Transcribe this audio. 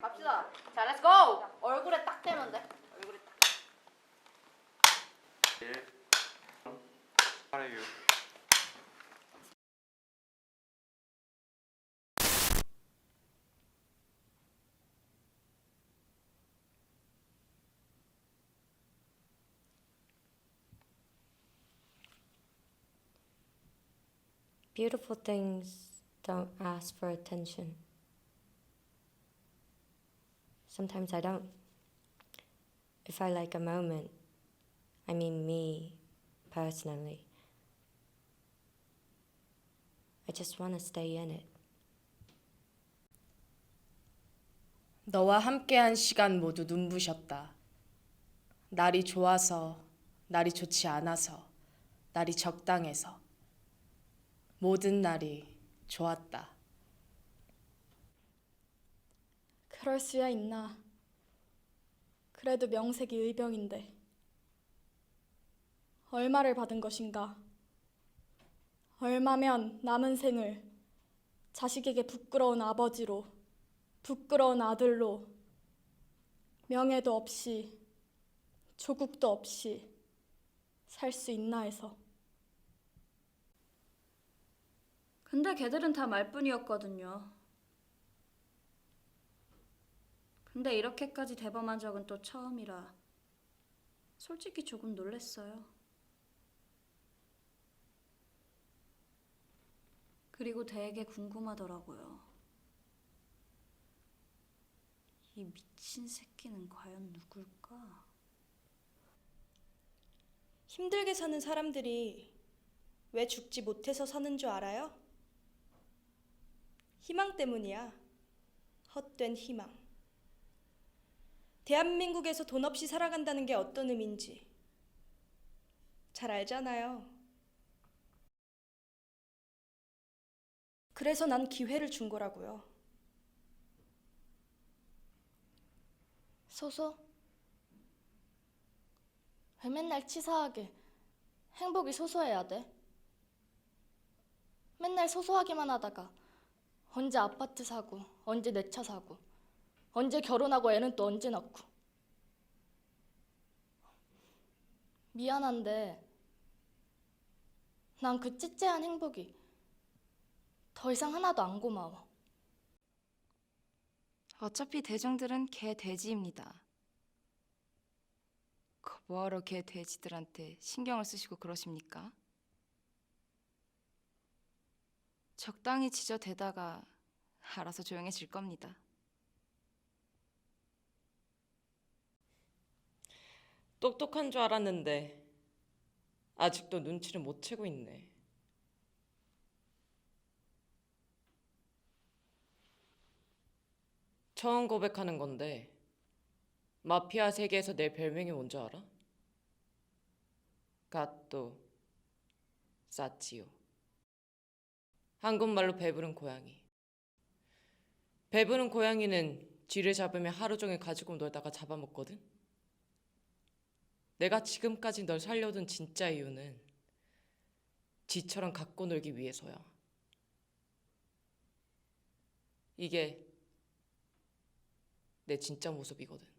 갑시다. 자, 렛츠 고! 얼굴에 딱 대면 돼. 얼굴에 딱. 1 8에 6 Beautiful things don't ask for attention. Sometimes I don't. If I like a moment, I mean me personally, I just want to stay in it. 너와 함께한 시간 모두 눈부셨다. 날이 좋아서, 날이 좋지 않아서, 날이 적당해서. 모든 날이 좋았다. 그럴 수야 있나. 그래도 명색이 의병인데. 얼마를 받은 것인가. 얼마면 남은 생을 자식에게 부끄러운 아버지로, 부끄러운 아들로, 명예도 없이, 조국도 없이 살 수 있나 해서. 근데 걔들은 다 말뿐이었거든요. 근데 이렇게까지 대범한 적은 또 처음이라 솔직히 조금 놀랬어요. 그리고 되게 궁금하더라고요. 이 미친 새끼는 과연 누굴까? 힘들게 사는 사람들이 왜 죽지 못해서 사는 줄 알아요? 희망 때문이야. 헛된 희망. 대한민국에서 돈 없이 살아간다는 게 어떤 의미인지 잘 알잖아요. 그래서 난 기회를 준 거라고요. 소소? 왜 맨날 치사하게 행복이 소소해야 돼? 맨날 소소하기만 하다가 언제 아파트 사고, 언제 내 차 사고, 언제 결혼하고 애는 또 언제 낳고. 미안한데 난 그 찌찌한 행복이 더 이상 하나도 안 고마워. 어차피 대중들은 개 돼지입니다. 그 뭐하러 개 돼지들한테 신경을 쓰시고 그러십니까? 적당히 지저대다가 알아서 조용해질 겁니다. 똑똑한 줄 알았는데 아직도 눈치를 못 채고 있네. 처음 고백하는 건데 마피아 세계에서 내 별명이 뭔지 알아? 갓도 사치오. 한국말로 배부른 고양이. 배부른 고양이는 쥐를 잡으면 하루 종일 가지고 놀다가 잡아먹거든. 내가 지금까지 널 살려둔 진짜 이유는 쥐처럼 갖고 놀기 위해서야. 이게 내 진짜 모습이거든.